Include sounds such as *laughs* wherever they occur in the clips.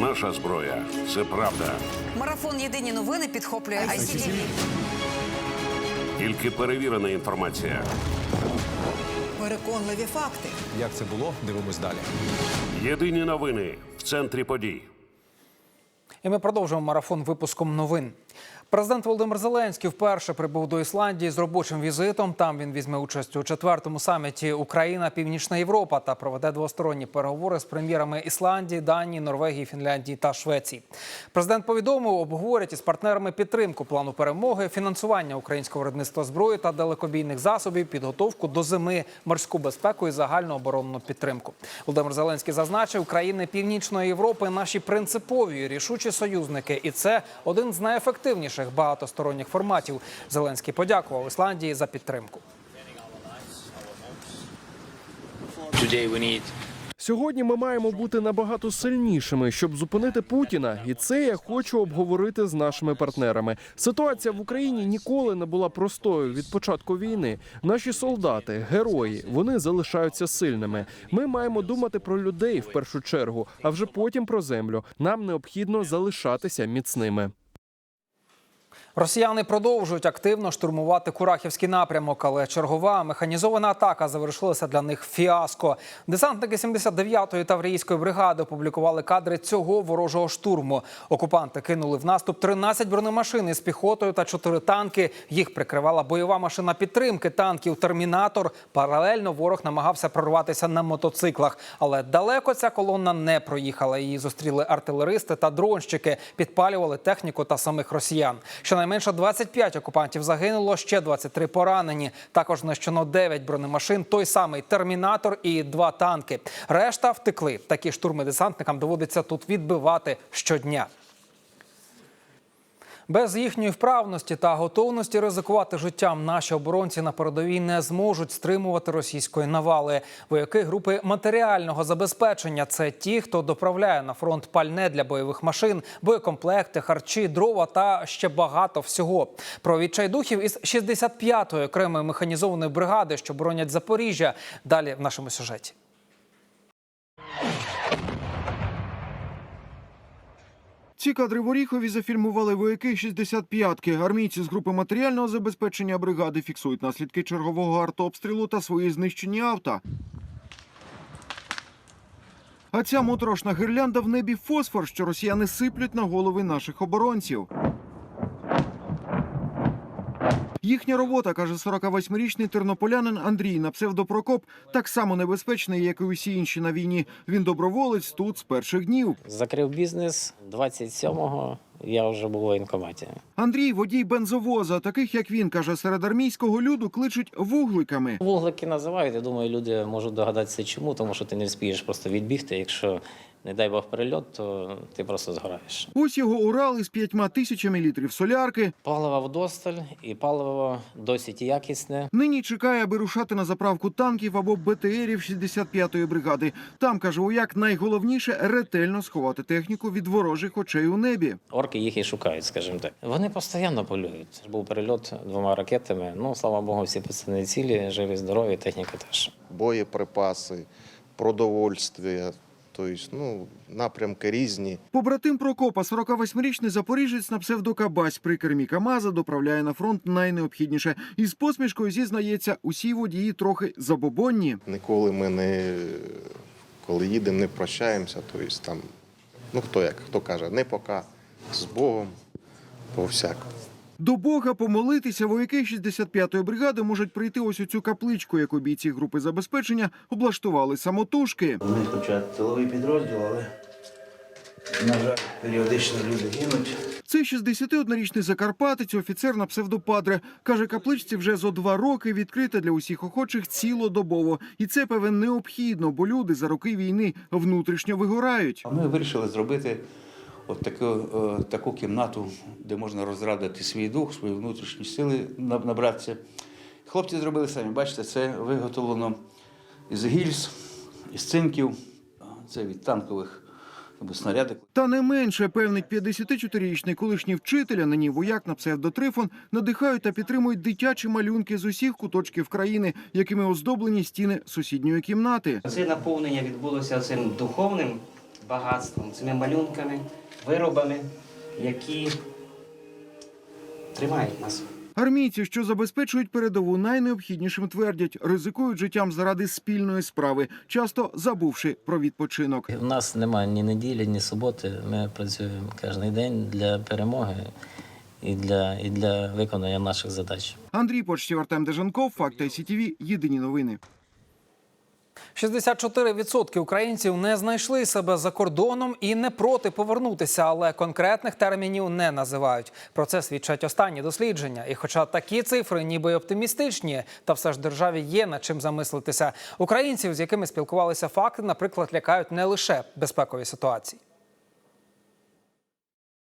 Наша зброя це правда. Марафон Єдині новини підхоплює ICTV. Тільки перевірена інформація. Переконливі факти. Як це було? Дивимось далі. Єдині новини в центрі подій. І ми продовжуємо марафон випуском новин. Президент Володимир Зеленський вперше прибув до Ісландії з робочим візитом. Там він візьме участь у четвертому саміті Україна, Північна Європа та проведе двосторонні переговори з прем'єрами Ісландії, Данії, Норвегії, Фінляндії та Швеції. Президент повідомив, обговорять із партнерами підтримку плану перемоги, фінансування українського виробництва зброї та далекобійних засобів, підготовку до зими, морську безпеку і загальну оборонну підтримку. Володимир Зеленський зазначив, країни Північної Європи наші принципові рішучі союзники, і це один з найефективніших багатосторонніх форматів. Зеленський подякував Ісландії за підтримку. Сьогодні ми маємо бути набагато сильнішими, щоб зупинити Путіна, і це я хочу обговорити з нашими партнерами. Ситуація в Україні ніколи не була простою від початку війни. Наші солдати, герої, вони залишаються сильними. Ми маємо думати про людей в першу чергу, а вже потім про землю. Нам необхідно залишатися міцними. Росіяни продовжують активно штурмувати Курахівський напрямок, але чергова механізована атака завершилася для них фіаско. Десантники 79-ї таврійської бригади опублікували кадри цього ворожого штурму. Окупанти кинули в наступ 13 бронемашин із піхотою та 4 танки. Їх прикривала бойова машина підтримки танків Термінатор. Паралельно ворог намагався прорватися на мотоциклах, але далеко ця колона не проїхала. Її зустріли артилеристи та дронщики, підпалювали техніку та самих росіян. Щонайменше 25 окупантів загинуло, ще 23 поранені. Також знищено 9 бронемашин, той самий термінатор і два танки. Решта втекли. Такі штурми десантникам доводиться тут відбивати щодня. Без їхньої вправності та готовності ризикувати життям наші оборонці на передовій не зможуть стримувати російської навали. Вояки групи матеріального забезпечення це ті, хто доправляє на фронт пальне для бойових машин, боєкомплекти, харчі, дрова та ще багато всього. Про відчайдухів із 65-ї окремої механізованої бригади, що боронять Запоріжжя. Далі в нашому сюжеті. Ці кадри в Оріхові зафільмували вояки 65-ки. Армійці з групи матеріального забезпечення бригади фіксують наслідки чергового артобстрілу та свої знищені авто. А ця моторошна гирлянда в небі фосфор, що росіяни сиплють на голови наших оборонців. Їхня робота, каже 48-річний тернополянин Андрій на псевдопрокоп, так само небезпечний, як і усі інші на війні. Він доброволець тут з перших днів. закрив бізнес 27-го. Я вже був у воєнкоматі. Андрій водій бензовоза, таких як він каже, серед армійського люду кличуть вугликами. Вуглики називають. Я думаю, люди можуть догадатися, чому, тому що ти не вспієш просто відбігти. Якщо не дай Бог перельот, то ти просто згораєш. Ось його Урал із п'ятьма тисячами літрів солярки. Паливо вдосталь, і паливо досить якісне. Нині чекає, аби рушати на заправку танків або БТРів 65-ї бригади. Там каже вояк, найголовніше ретельно сховати техніку від ворожих очей у небі. Орки їх і шукають, скажімо так. Вони постійно полюють. Був перельот двома ракетами. Ну, слава Богу, всі пацани цілі, живі, здорові, техніка теж. боєприпаси, продовольствие, тобто, ну, напрямки різні. Побратим Прокопа, 48-річний запоріжець на псевдокабась при кермі КАМАЗа доправляє на фронт найнеобхідніше. Із посмішкою зізнається, усі водії трохи забобонні. Ніколи ми не коли їдемо, не прощаємося. Тобто, там, ну хто як, хто каже, не пока з Богом, по всякому. До Бога помолитися вояки 65-ї бригади можуть прийти ось у цю капличку, яку бійці групи забезпечення облаштували самотужки. Вони хоча тиловий підрозділ, але, на жаль, періодично люди гинуть. Цей 61-річний закарпатець, офіцер на псевдопадре, каже, капличці вже зо два роки відкрита для усіх охочих цілодобово. І це певен необхідно, бо люди за роки війни внутрішньо вигорають. А Ми вирішили зробити от таку, е, таку кімнату, де можна розрадити свій дух, свої внутрішні сили набратися. Хлопці зробили самі. Бачите, це виготовлено із гільз, із цинків, це від танкових або снарядів. Та не менше певний 54-річний колишній вчитель, а нині вояк на псевдотрифон, надихають та підтримують дитячі малюнки з усіх куточків країни, якими оздоблені стіни сусідньої кімнати. Це наповнення відбулося цим духовним багатством, цими малюнками, виробами, які тримають нас. Армійці, що забезпечують передову найнеобхіднішим, твердять, ризикують життям заради спільної справи, часто забувши про відпочинок. У нас немає ні неділі, ні суботи. Ми працюємо кожен день для перемоги і для, і для виконання наших задач. Андрій Почтів, Артем Дежанков, Факти СІТВ, Єдині новини. 64% українців не знайшли себе за кордоном і не проти повернутися, але конкретних термінів не називають. Про це свідчать останні дослідження. І хоча такі цифри ніби й оптимістичні, та все ж державі є над чим замислитися. Українців, з якими спілкувалися факти, наприклад, лякають не лише безпекові ситуації.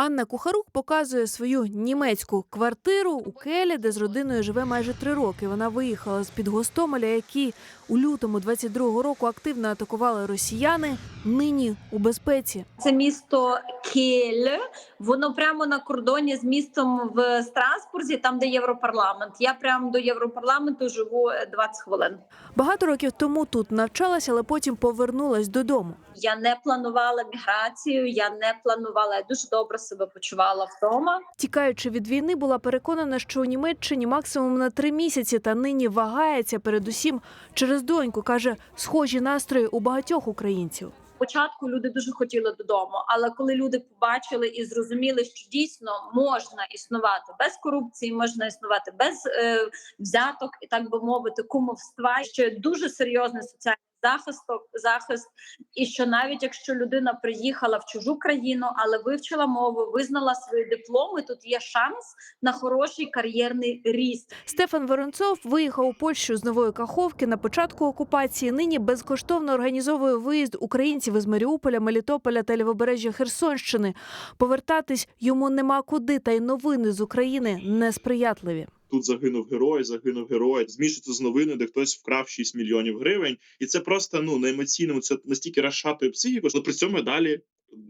Анна Кухарук показує свою німецьку квартиру у Келі, де з родиною живе майже три роки. Вона виїхала з під Гостомеля, які у лютому 22-го року активно атакували росіяни. Нині у безпеці. Це місто Кель. Воно прямо на кордоні з містом в Страсбурзі, там де Європарламент. Я прямо до Європарламенту живу е, 20 хвилин. Багато років тому тут навчалася, але потім повернулась додому. Я не планувала міграцію, я не планувала. Я дуже добре себе почувала вдома. Тікаючи від війни, була переконана, що у Німеччині максимум на три місяці, та нині вагається передусім через доньку. каже, схожі настрої у багатьох українців. Спочатку люди дуже хотіли додому, але коли люди побачили і зрозуміли, що дійсно можна існувати без корупції, можна існувати без е, взяток і так би мовити, кумовства, що є дуже серйозний соціальний захист, захист, і що навіть якщо людина приїхала в чужу країну, але вивчила мову, визнала свої дипломи, тут є шанс на хороший кар'єрний ріст. Стефан Воронцов виїхав у Польщу з нової Каховки на початку окупації. Нині безкоштовно організовує виїзд українців із Маріуполя, Мелітополя та Лівобережжя Херсонщини. Повертатись йому нема куди, та й новини з України несприятливі. Тут загинув герой, загинув герой. Змішується з новини, де хтось вкрав 6 мільйонів гривень, і це просто ну на емоційному це настільки розшатує психіку, що при цьому далі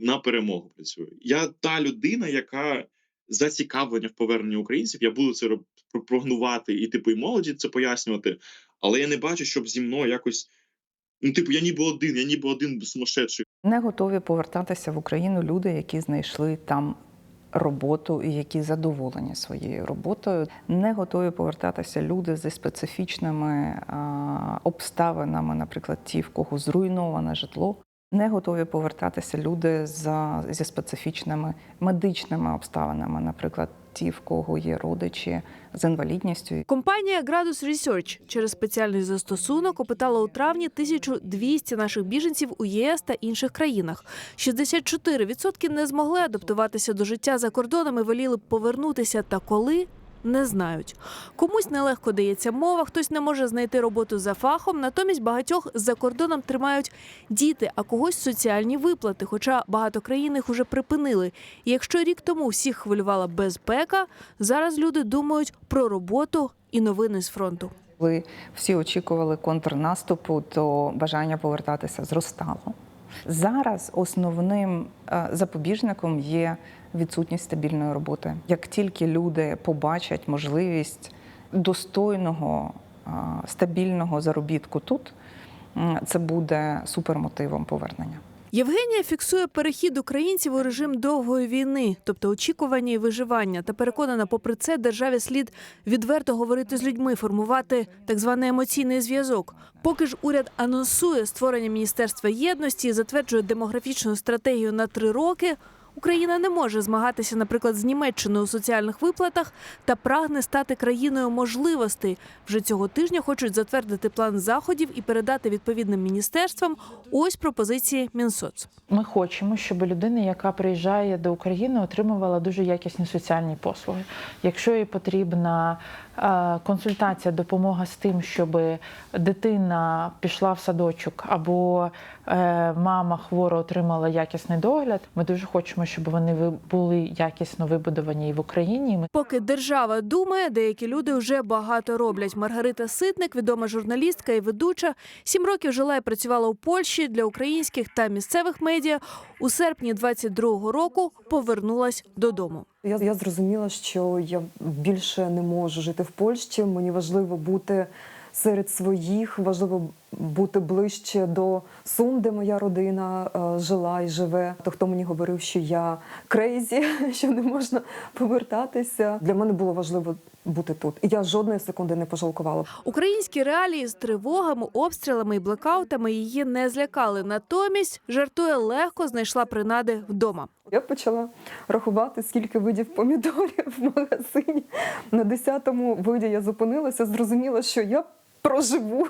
на перемогу працюю. Я та людина, яка зацікавлення в поверненні українців. Я буду це пропагнувати і типу і молоді це пояснювати, але я не бачу, щоб зі мною якось. Ну, типу, я ніби один, я ніби один сумасшедший. Не готові повертатися в Україну люди, які знайшли там роботу і які задоволені своєю роботою. Не готові повертатися люди зі специфічними а, обставинами, наприклад, ті, в кого зруйноване житло. Не готові повертатися люди за, зі специфічними медичними обставинами, наприклад, ті, в кого є родичі з інвалідністю. Компанія Градус Research через спеціальний застосунок опитала у травні 1200 наших біженців у ЄС та інших країнах. 64% не змогли адаптуватися до життя за кордоном і воліли б повернутися. Та коли не знають. Комусь нелегко дається мова, хтось не може знайти роботу за фахом. Натомість багатьох за кордоном тримають діти, а когось соціальні виплати. Хоча багато країн їх уже припинили. І якщо рік тому всіх хвилювала безпека, зараз люди думають про роботу і новини з фронту. Коли всі очікували контрнаступу, то бажання повертатися зростало. Зараз основним е, запобіжником є відсутність стабільної роботи. Як тільки люди побачать можливість достойного стабільного заробітку тут, це буде супермотивом повернення. Євгенія фіксує перехід українців у режим довгої війни, тобто очікування і виживання. Та переконана, попри це, державі слід відверто говорити з людьми, формувати так званий емоційний зв'язок. Поки ж уряд анонсує створення міністерства єдності затверджує демографічну стратегію на три роки. Україна не може змагатися, наприклад, з Німеччиною у соціальних виплатах та прагне стати країною можливостей. Вже цього тижня хочуть затвердити план заходів і передати відповідним міністерствам. Ось пропозиції Мінсоц. Ми хочемо, щоб людина, яка приїжджає до України, отримувала дуже якісні соціальні послуги. Якщо їй потрібна консультація, допомога з тим, щоб дитина пішла в садочок або е, мама хвора отримала якісний догляд, ми дуже хочемо, щоб вони були якісно вибудовані і в Україні. Поки держава думає, деякі люди вже багато роблять. Маргарита Ситник, відома журналістка і ведуча, сім років жила і працювала у Польщі для українських та місцевих медіа. У серпні 22-го року повернулась додому. Я, я зрозуміла, що я більше не можу жити в Польщі. Мені важливо бути серед своїх, важливо бути ближче до Сум, де моя родина е, жила і живе. То хто мені говорив, що я крейзі, *laughs* що не можна повертатися. Для мене було важливо бути тут. І я жодної секунди не пожалкувала. Українські реалії з тривогами, обстрілами і блекаутами її не злякали. Натомість жартує легко знайшла принади вдома. Я почала рахувати, скільки видів помідорів в магазині. На 10-му виді я зупинилася, зрозуміла, що я проживу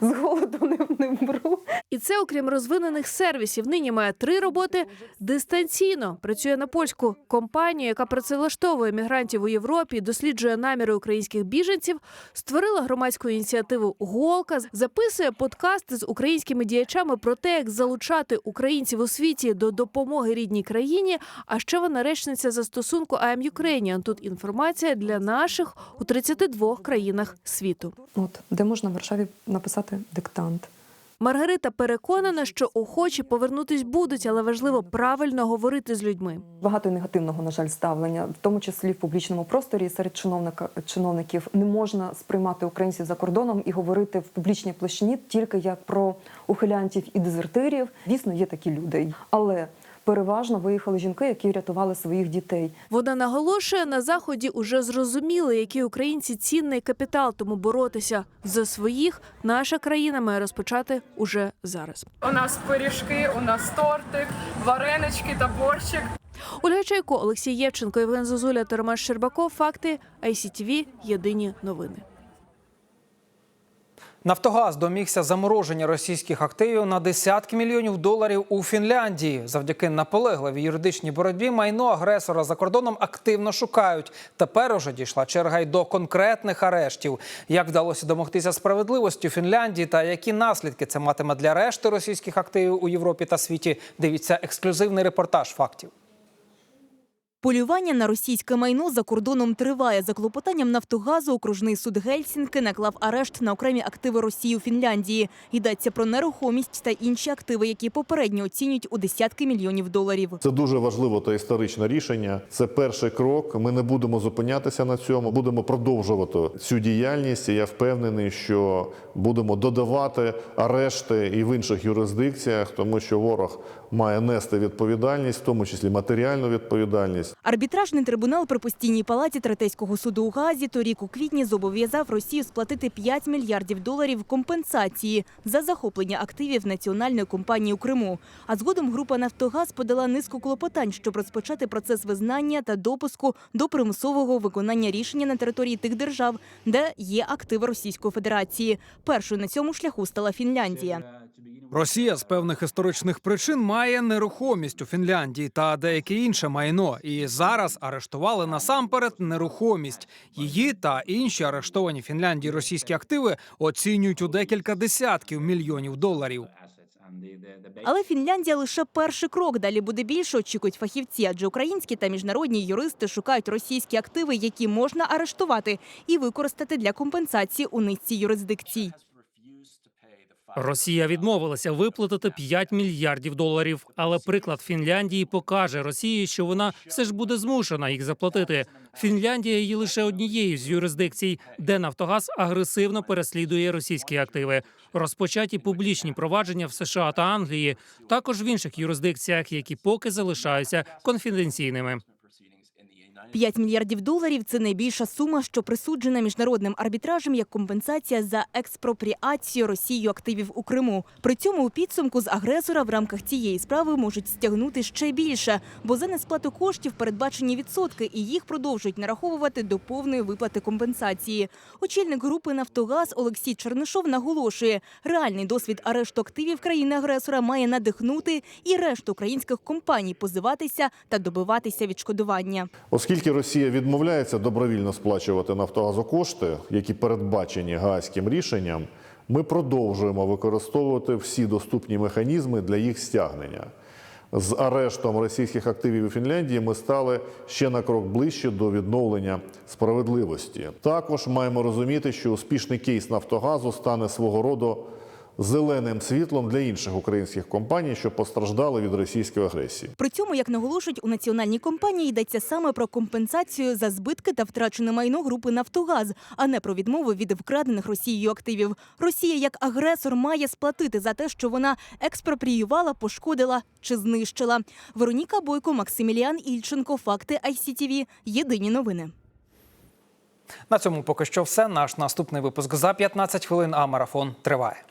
з голоду не, не вмру. І це, окрім розвинених сервісів, нині має три роботи дистанційно. Працює на польську компанію, яка працевлаштовує мігрантів у Європі, досліджує наміри українських біженців, створила громадську ініціативу Голка, записує подкасти з українськими діячами про те, як залучати українців у світі до допомоги рідній країні. А ще вона речниця застосунку I'm Ukrainian. Тут інформація для наших у 32 країнах світу. От де можна в Варшаві написати диктант. Маргарита переконана, що охочі повернутись будуть, але важливо правильно говорити з людьми. Багато негативного, на жаль, ставлення, в тому числі в публічному просторі серед чиновника чиновників не можна сприймати українців за кордоном і говорити в публічній площині тільки як про ухилянтів і дезертирів. Дійсно, є такі люди, але переважно виїхали жінки, які рятували своїх дітей. Вона наголошує, на заході уже зрозуміли, які українці цінний капітал, тому боротися за своїх наша країна має розпочати уже зараз. У нас пиріжки, у нас тортик, варенички та борщик. Ольга Чайко, Олексій Євченко, Євген Зозуля Роман Щербаков. Факти ICTV. Єдині новини. Нафтогаз домігся замороження російських активів на десятки мільйонів доларів у Фінляндії. Завдяки наполегливій юридичній боротьбі майно агресора за кордоном активно шукають. Тепер уже дійшла черга й до конкретних арештів. Як вдалося домогтися справедливості у Фінляндії та які наслідки це матиме для решти російських активів у Європі та світі? Дивіться ексклюзивний репортаж фактів. Полювання на російське майно за кордоном триває. За клопотанням Нафтогазу окружний суд Гельсінки наклав арешт на окремі активи Росії у Фінляндії. Йдеться про нерухомість та інші активи, які попередньо оцінюють у десятки мільйонів доларів. Це дуже важливо та історичне рішення. Це перший крок. Ми не будемо зупинятися на цьому. Будемо продовжувати цю діяльність. І я впевнений, що будемо додавати арешти і в інших юрисдикціях, тому що ворог має нести відповідальність, в тому числі матеріальну відповідальність. Арбітражний трибунал при постійній палаті Третейського суду у Газі торік у квітні зобов'язав Росію сплатити 5 мільярдів доларів компенсації за захоплення активів національної компанії у Криму. А згодом група Нафтогаз подала низку клопотань, щоб розпочати процес визнання та допуску до примусового виконання рішення на території тих держав, де є активи Російської Федерації. Першою на цьому шляху стала Фінляндія. Росія з певних історичних причин має нерухомість у Фінляндії та деяке інше майно. І зараз арештували насамперед нерухомість. Її та інші арештовані Фінляндії російські активи оцінюють у декілька десятків мільйонів доларів. Але Фінляндія лише перший крок. Далі буде більше, очікують фахівці, адже українські та міжнародні юристи шукають російські активи, які можна арештувати і використати для компенсації у низці юрисдикцій. Росія відмовилася виплатити 5 мільярдів доларів. Але приклад Фінляндії покаже Росії, що вона все ж буде змушена їх заплатити. Фінляндія є лише однією з юрисдикцій, де Нафтогаз агресивно переслідує російські активи. Розпочаті публічні провадження в США та Англії, також в інших юрисдикціях, які поки залишаються конфіденційними. 5 мільярдів доларів це найбільша сума, що присуджена міжнародним арбітражем як компенсація за експропріацію Росією активів у Криму. При цьому у підсумку з агресора в рамках цієї справи можуть стягнути ще більше, бо за несплату коштів передбачені відсотки, і їх продовжують нараховувати до повної виплати компенсації. Очільник групи Нафтогаз Олексій Чернишов наголошує, реальний досвід арешту активів країни-агресора має надихнути і решту українських компаній позиватися та добиватися відшкодування. Оскільки Росія відмовляється добровільно сплачувати Нафтогазу кошти, які передбачені гаазьким рішенням, ми продовжуємо використовувати всі доступні механізми для їх стягнення. З арештом російських активів у Фінляндії ми стали ще на крок ближче до відновлення справедливості. Також маємо розуміти, що успішний кейс Нафтогазу стане свого роду зеленим світлом для інших українських компаній, що постраждали від російської агресії. При цьому, як наголошують у національній компанії, йдеться саме про компенсацію за збитки та втрачене майно групи Нафтогаз, а не про відмову від вкрадених Росією активів. Росія як агресор має сплатити за те, що вона експропріювала, пошкодила чи знищила. Вероніка Бойко, Максиміліан Ільченко. Факти ICTV. Єдині новини. На цьому поки що все. Наш наступний випуск за 15 хвилин, а марафон триває.